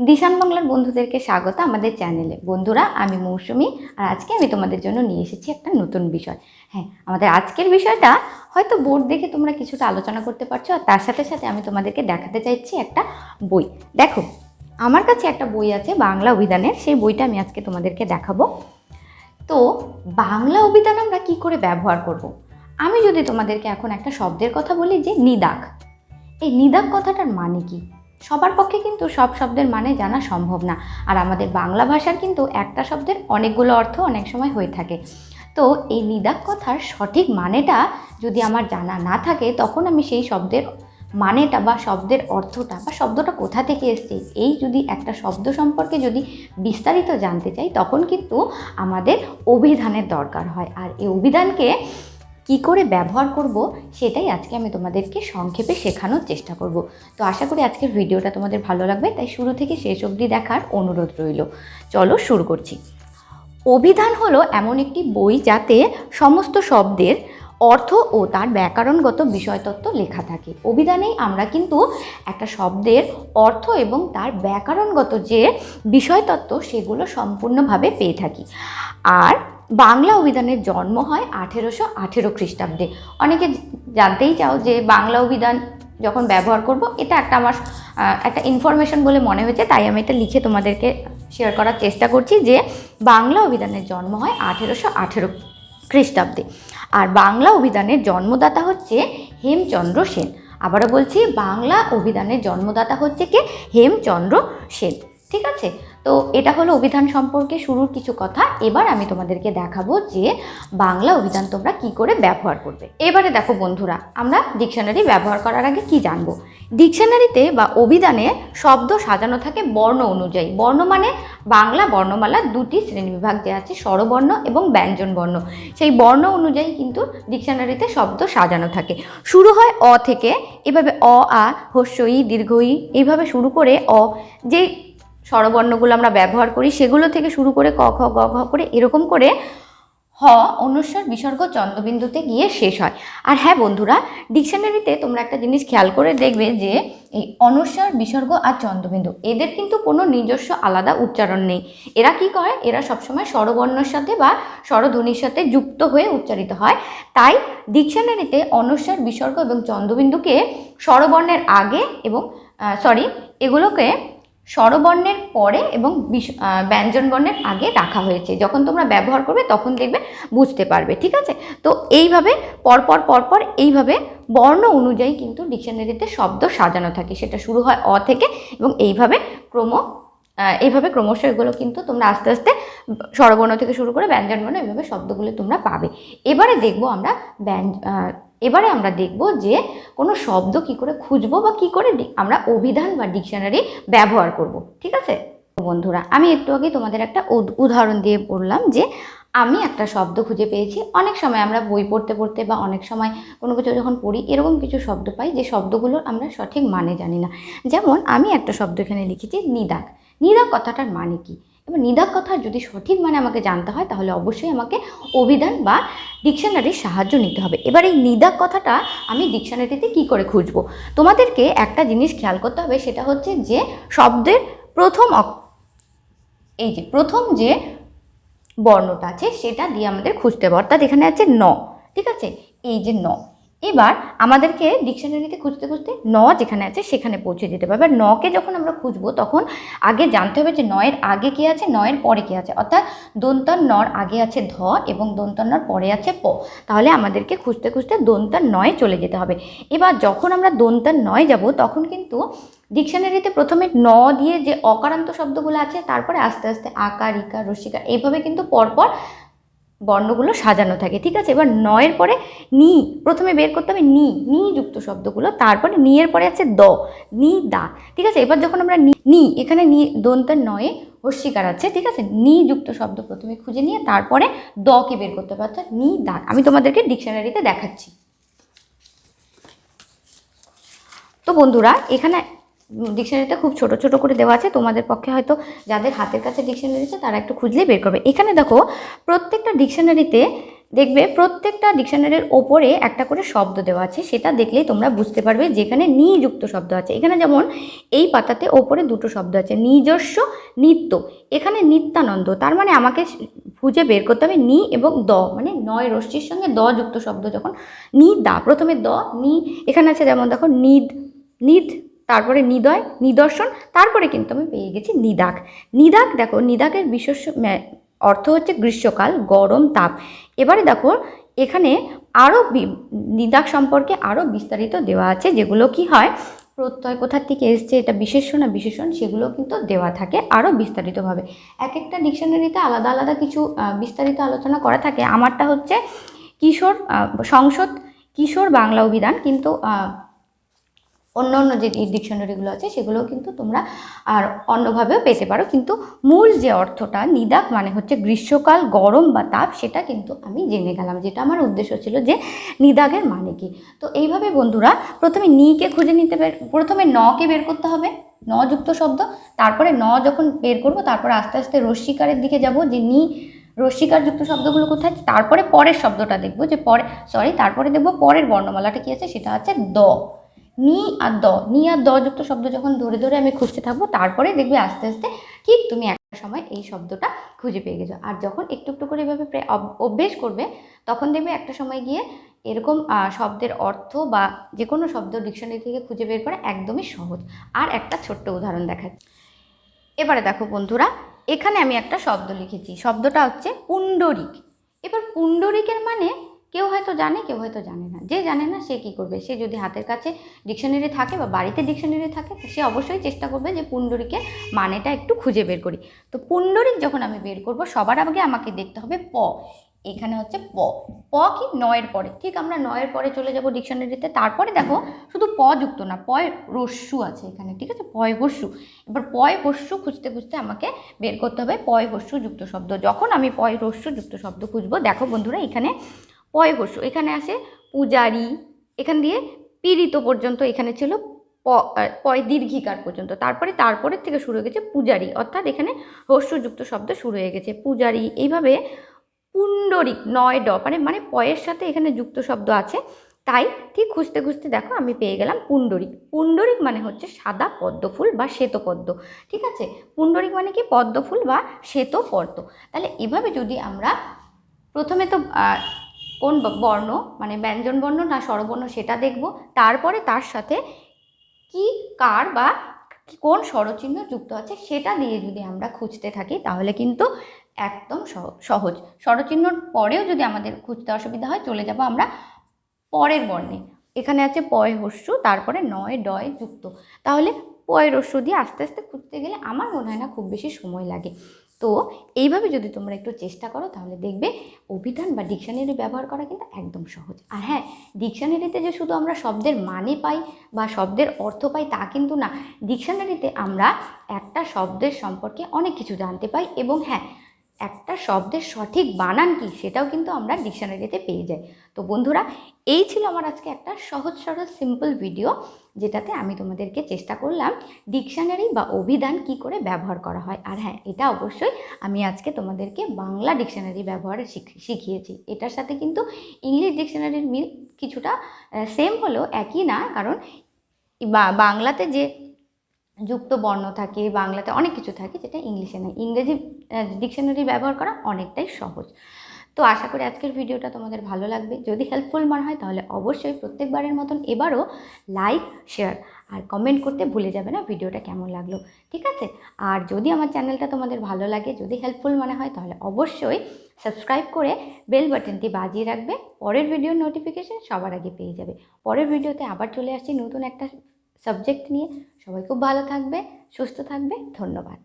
দিশান বাংলার বন্ধুদেরকে স্বাগত আমাদের চ্যানেলে। বন্ধুরা, আমি মৌসুমি আর আজকে আমি তোমাদের জন্য নিয়ে এসেছি একটা নতুন বিষয়। হ্যাঁ আমাদের আজকের বিষয়টা, হয়তো বোর্ড দেখে তোমরা কিছুটা আলোচনা করতে পারছ আর তার সাথে সাথে আমি তোমাদেরকে দেখাতে চাইছি একটা বই। দেখো, আমার কাছে একটা বই আছে, বাংলা অভিধানের। সেই বইটা আমি আজকে তোমাদেরকে দেখাবো। তো, বাংলা অভিধান আমরা কি করে ব্যবহার করব। আমি যদি তোমাদেরকে এখন একটা শব্দের কথা বলি যে নিদাক। এই নিদাক কথাটার মানে কি? সবার পক্ষে কিন্তু সব শব্দের মানে জানা সম্ভব না। আর আমাদের বাংলা ভাষার কিন্তু একটা শব্দের অনেকগুলো অর্থ অনেক সময় হয়ে থাকে। তো এই নিদাক কথার সঠিক মানেটা যদি আমার জানা না থাকে, তখন আমি সেই শব্দের মানেটা বা শব্দের অর্থটা বা শব্দটা কোথা থেকে এসছে, এই যদি একটা শব্দ সম্পর্কে যদি বিস্তারিত জানতে চাই, তখন কিন্তু আমাদের অভিধানের দরকার হয়। আর এই অভিধানকে কি করে ব্যবহার করব সেটাই আজকে আমি তোমাদেরকে সংক্ষেপে শেখানোর চেষ্টা করব। তো আশা করি আজকের ভিডিওটা তোমাদের ভালো লাগবে, তাই শুরু থেকে শেষ অবধি দেখার অনুরোধ রইল। চলো শুরু করছি। অভিধান হলো এমন একটি বই যাতে সমস্ত শব্দের অর্থ ও তার ব্যাকরণগত বিষয়তত্ত্ব লেখা থাকে। অভিধানেই আমরা কিন্তু একটা শব্দের অর্থ এবং তার ব্যাকরণগত যে বিষয়তত্ত্ব সেগুলো সম্পূর্ণভাবে পেয়ে থাকি। আর বাংলা অভিধানের জন্ম হয় আঠেরোশো আঠেরো খ্রিস্টাব্দে। অনেকে জানতেই চাও যে বাংলা অভিধান যখন ব্যবহার করব, এটা একটা আমার একটা ইনফরমেশন বলে মনে হয়েছে, তাই আমি এটা লিখে তোমাদেরকে শেয়ার করার চেষ্টা করছি যে বাংলা অভিধানের জন্ম হয় আঠেরোশো আঠেরো খ্রিস্টাব্দে। আর বাংলা অভিধানের জন্মদাতা হচ্ছে হেমচন্দ্র সেন। আবারও বলছি, বাংলা অভিধানের জন্মদাতা হচ্ছে কে? হেমচন্দ্র সেন। ঠিক আছে? তো এটা হলো অভিধান সম্পর্কে শুরুর কিছু কথা। এবার আমি তোমাদেরকে দেখাবো যে বাংলা অভিধান তোমরা কি করে ব্যবহার করবে। এবারে দেখো বন্ধুরা, আমরা ডিকশনারি ব্যবহার করার আগে কি জানব? ডিকশনারিতে বা অভিধানে শব্দ সাজানো থাকে বর্ণ অনুযায়ী। বর্ণ মানে বাংলা বর্ণমালা দুটি শ্রেণীবিভাগ যে আছে, স্বরবর্ণ এবং ব্যঞ্জন বর্ণ। সেই বর্ণ অনুযায়ী কিন্তু ডিকশনারিতে শব্দ সাজানো থাকে। শুরু হয় অ থেকে, এভাবে অ, আ হস্য ই দীর্ঘ ই এইভাবে শুরু করে অ। যেই স্বরবর্ণগুলো আমরা ব্যবহার করি, সেগুলো থেকে শুরু করে ক, খ, গ, ঘ করে এরকম করে হ, অনুস্বর, বিসর্গ, চন্দ্রবিন্দুতে গিয়ে শেষ হয়। আর হ্যাঁ বন্ধুরা, ডিকশনারিতে তোমরা একটা জিনিস খেয়াল করে দেখবে যে এই অনুস্বর, বিসর্গ আর চন্দ্রবিন্দু, এদের কিন্তু কোনো নিজস্ব আলাদা উচ্চারণ নেই। এরা কি করে? এরা সবসময় স্বরবর্ণর সাথে বা স্বরধ্বনির সাথে যুক্ত হয়ে উচ্চারিত হয়। তাই ডিকশনারিতে অনুস্বর, বিসর্গ এবং চন্দ্রবিন্দুকে স্বরবর্ণের আগে এবং সরি এগুলোকে স্বরবর্ণের পরে এবং ব্যঞ্জন বর্ণের আগে রাখা হয়েছে। যখন তোমরা ব্যবহার করবে, তখন দেখবে বুঝতে পারবে, ঠিক আছে? তো এইভাবে পরপর পরপর এইভাবে বর্ণ অনুযায়ী কিন্তু ডিকশনারিতে শব্দ সাজানো থাকে। সেটা শুরু হয় অ থেকে এবং এইভাবে ক্রম এইভাবে ক্রমশ এগুলো কিন্তু তোমরা আস্তে আস্তে স্বরবর্ণ থেকে শুরু করে ব্যঞ্জন বর্ণ এইভাবে শব্দগুলো তোমরা পাবে। এবারে দেখব আমরা ব্যঞ্জ এবারে আমরা দেখব যে কোনো শব্দ কি করে খুঁজবো বা কি করে আমরা অভিধান বা ডিকশনারি ব্যবহার করব, ঠিক আছে? বন্ধুরা, আমি একটু আগে তোমাদের একটা উদ- উদাহরণ দিয়ে বললাম যে আমি একটা শব্দ খুঁজে পেয়েছি। অনেক সময় আমরা বই পড়তে পড়তে বা অনেক সময় কোনো কিছু যখন পড়ি, এরকম কিছু শব্দ পাই যে শব্দগুলোর আমরা সঠিক মানে জানি না। যেমন আমি একটা শব্দ এখানে লিখেছি, নিদাক। নিদাক কথাটার মানে কি? এবার নিদাক কথার যদি সঠিক মানে আমাকে জানতে হয়, তাহলে অবশ্যই আমাকে অভিধান বা ডিকশনারির সাহায্য নিতে হবে। এবার এই নিদাক কথাটা আমি ডিকশনারিতে কি করে খুঁজবো? তোমাদেরকে একটা জিনিস খেয়াল করতে হবে, সেটা হচ্ছে যে শব্দের প্রথম এই যে প্রথম যে বর্ণটা আছে, সেটা দিয়ে আমাদের খুঁজতে হবে। অর্থাৎ এখানে আছে ন, ঠিক আছে? এই যে ন। এবার আমাদেরকে ডিকশনারিতে খুঁজতে খুঁজতে ন যেখানে আছে সেখানে পৌঁছে যেতে এবার নকে যখন আমরা খুঁজবো তখন আগে জানতে হবে যে নয়ের আগে কি আছে, নয়ের পরে কি আছে। অর্থাৎ দন্তার নর আগে আছে ধ এবং দন্তার নর পরে আছে প। তাহলে আমাদেরকে খুঁজতে খুঁজতে দন্তার নয়ে চলে যেতে হবে। এবার যখন আমরা দন্তার নয় যাব, তখন কিন্তু ডিকশনারিতে প্রথমে ন দিয়ে যে অকারান্ত শব্দগুলো আছে, তারপরে আস্তে আস্তে আকার, ইকার রসিকার এইভাবে কিন্তু পরপর বর্ণগুলো সাজানো থাকে, ঠিক আছে? এবার নয়ের পরে নি, প্রথমে বের করতে হবে নি নি যুক্ত শব্দগুলো, তারপরে নি এর পরে আছে দ, নি দা, ঠিক আছে? এবার যখন আমরা নি এখানে নি, দন্তের নয়ে হস্যিকার আছে, ঠিক আছে? নি যুক্ত শব্দ প্রথমে খুঁজে নিয়ে তারপরে দকে বের করতে হবে, অর্থাৎ নি দা। আমি তোমাদেরকে ডিকশনারিতে দেখাচ্ছি। তো বন্ধুরা, এখানে ডিকশনারিতে খুব ছোট ছোট করে দেওয়া আছে। তোমাদের পক্ষে হয়তো যাদের হাতের কাছে ডিকশনারি আছে তারা একটু খুঁজলে বের করবে। এখানে দেখো, প্রত্যেকটা ডিকশনারিতে দেখবে, প্রত্যেকটা ডিকশনারির ওপরে একটা করে শব্দ দেওয়া আছে। সেটা দেখলেই তোমরা বুঝতে পারবে যেখানে নিযুক্ত শব্দ আছে। এখানে যেমন, এই পাতাতে ওপরে দুটো শব্দ আছে, নিজস্ব, নিত্য। এখানে নিত্যানন্দ। তার মানে আমাকে খুঁজে বের করতে হবে নি এবং দ। মানে নয় রশ্মির সঙ্গে দ যুক্ত শব্দ যখন, নি দা। প্রথমে দ, নি। এখানে আছে যেমন দেখো, নিদ নিদ। তারপরে নিদয়, নিদর্শন, তারপরে কিন্তু আমি পেয়ে গেছি নিদাক। নিদাক দেখো, নিদাকের বিশেষ অর্থ হচ্ছে গ্রীষ্মকাল, গরম, তাপ। এবারে দেখো, এখানে আরও নিদাক সম্পর্কে আরও বিস্তারিত দেওয়া আছে, যেগুলো কি হয়, প্রত্যয় কোথার থেকে এসছে, এটা বিশেষ্য না বিশেষণ, সেগুলো কিন্তু দেওয়া থাকে আরও বিস্তারিতভাবে। এক একটা ডিকশনারিতে আলাদা আলাদা কিছু বিস্তারিত আলোচনা করা থাকে। আমারটা হচ্ছে কিশোর সংসদ, কিশোর বাংলা অভিধান, কিন্তু অন্য অন্য যে ডিকশনারিগুলো আছে সেগুলো কিন্তু তোমরা আর অন্যভাবেও পেতে পারো। কিন্তু মূল যে অর্থটা, নিদাক মানে হচ্ছে গ্রীষ্মকাল, গরম বা তাপ, সেটা কিন্তু আমি জেনে গেলাম, যেটা আমার উদ্দেশ্য ছিল যে নিদাগের মানে কি। তো এইভাবে বন্ধুরা, প্রথমে নিকে খুঁজে নিতে বের, প্রথমে নকে বের করতে হবে, ন যুক্ত শব্দ। তারপরে ন যখন বের করব, তারপরে আস্তে আস্তে রশ্মিকারের দিকে যাব, যে নি, রশ্মিকার যুক্ত শব্দগুলো কোথায় তারপরে পরের শব্দটা দেখব যে পরে সরি তারপরে দেখব পরের বর্ণমালাটা কী আছে? সেটা হচ্ছে দ। নি আর দ। নি আর দ যুক্ত শব্দ যখন ধরে ধরে আমি খুঁজতে থাকব, তারপরে দেখবে আস্তে আস্তে ঠিক তুমি একটা সময় এই শব্দটা খুঁজে পেয়ে গেছো। আর যখন একটু একটু করে এভাবে অভ্যেস করবে, তখন দেখবে একটা সময় গিয়ে এরকম শব্দের অর্থ বা যে কোনো শব্দ ডিকশনারি থেকে খুঁজে বের করা একদমই সহজ। আর একটা ছোট্ট উদাহরণ দেখাচ্ছি এবারে দেখো বন্ধুরা, এখানে আমি একটা শব্দ লিখেছি। শব্দটা হচ্ছে পুণ্ডরিক। এবার পুণ্ডরিকের মানে কেউ হয়তো জানে, কেউ হয়তো জানে না। যে জানে না, সে কি করবে? সে যদি হাতের কাছে ডিকশনারি থাকে বা বাড়িতে ডিকশনারি থাকে সে অবশ্যই চেষ্টা করবে যে পুণ্ডরিকের মানেটা একটু খুঁজে বের করি। তো পুণ্ডরিক যখন আমি বের করব, সবার আগে আমাকে দেখতে হবে প। এখানে হচ্ছে প। প কি নয়ের পরে? ঠিক আমরা নয়ের পরে চলে যাব ডিকশনারিতে। তারপরে দেখো, শুধু প যুক্ত না, পয় রস্যু আছে এখানে, ঠিক আছে? পয় হস্যু। এবার পয় হস্যু খুঁজতে খুঁজতে আমাকে বের করতে হবে পয় হস্যু যুক্ত শব্দ। যখন আমি পয় রস্যু যুক্ত শব্দ খুঁজবো, দেখো বন্ধুরা, এখানে পয় হস্যু এখানে আসে পূজারি, এখান দিয়ে পীড়িত পর্যন্ত এখানে ছিল পয়, দীর্ঘিকার পর্যন্ত। তারপরে, তারপরের থেকে শুরু হয়ে গেছে পূজারি, অর্থাৎ এখানে হস্যযুক্ত শব্দ শুরু হয়ে গেছে পূজারি। এইভাবে পুণ্ডরিক নয় ড মানে মানে পয়ের সাথে এখানে যুক্ত শব্দ আছে। তাই ঠিক খুঁজতে খুঁজতে দেখো আমি পেয়ে গেলাম পুণ্ডরিক পুণ্ডরিক মানে হচ্ছে সাদা পদ্ম ফুল বা শ্বেত পদ্ম, ঠিক আছে? পুণ্ডরিক মানে কি? পদ্ম ফুল বা শ্বেত পদ্ম। তাহলে এভাবে যদি আমরা প্রথমে তো কোন বর্ণ মানে ব্যঞ্জন বর্ণ না স্বরবর্ণ সেটা দেখব। তারপরে তার সাথে কি, কার বা কোন স্বরচিহ্ন যুক্ত আছে সেটা দিয়ে যদি আমরা খুঁজতে থাকি তাহলে কিন্তু একদম সহ- সহজ। স্বরচিহ্নর পরেও যদি আমাদের খুঁজতে অসুবিধা হয় চলে যাব আমরা পরের বর্ণে। এখানে আছে পয় হস্যু, তারপরে নয়, ডয় যুক্ত। তাহলে পয় রস্যু দিয়ে আস্তে আস্তে খুঁজতে গেলে আমার মনে হয় না খুব বেশি সময় লাগে। তো এইভাবে যদি তোমরা একটু চেষ্টা করো, তাহলে দেখবে অভিধান বা ডিকশনারি ব্যবহার করা কিন্তু একদম সহজ। আর হ্যাঁ ডিকশনারিতে যে শুধু আমরা শব্দের মানে পাই বা শব্দের অর্থ পাই তা কিন্তু না ডিকশনারিতে আমরা একটা শব্দের সম্পর্কে অনেক কিছু জানতে পাই এবং হ্যাঁ একটা শব্দের সঠিক বানান কি সেটাও কিন্তু আমরা ডিকশনারিতে পেয়ে যাই। তো বন্ধুরা, এই ছিল আমার আজকে একটা সহজ সরল সিম্পল ভিডিও যেটাতে আমি তোমাদেরকে চেষ্টা করলাম ডিকশনারি বা অভিধান কি করে ব্যবহার করা হয়। আর হ্যাঁ এটা অবশ্যই আমি আজকে তোমাদেরকে বাংলা ডিকশনারি ব্যবহার শিখ- শিখিয়েছি। এটার সাথে কিন্তু ইংলিশ ডিকশনারির মিল কিছুটা সেম হলেও একই না, কারণ বাংলাতে যে যুক্ত বর্ণ থাকে, বাংলাতে অনেক কিছু থাকে যেটা ইংলিশে নেই। ইংরেজি ডিকশনারি ব্যবহার করা অনেকটাই সহজ। তো আশা করি আজকের ভিডিওটা তোমাদের ভালো লাগবে। যদি হেল্পফুল মনে হয় তাহলে অবশ্যই প্রত্যেকবারের মতন এবারও লাইক শেয়ার আর কমেন্ট করতে ভুলে যাবে না ভিডিওটা কেমন লাগল। ঠিক আছে? আর যদি আমার চ্যানেলটা তোমাদের ভালো লাগে, যদি হেল্পফুল মনে হয় তাহলে অবশ্যই সাবস্ক্রাইব করে বেল বাটনটি বাজিয়ে রাখবে। পরের ভিডিওর নোটিফিকেশান সবার আগে পেয়ে যাবে। পরের ভিডিওতে আবার চলে আসছি নতুন একটা সাবজেক্ট নিয়ে সবাই খুব ভালো থাকবে সুস্থ থাকবে ধন্যবাদ।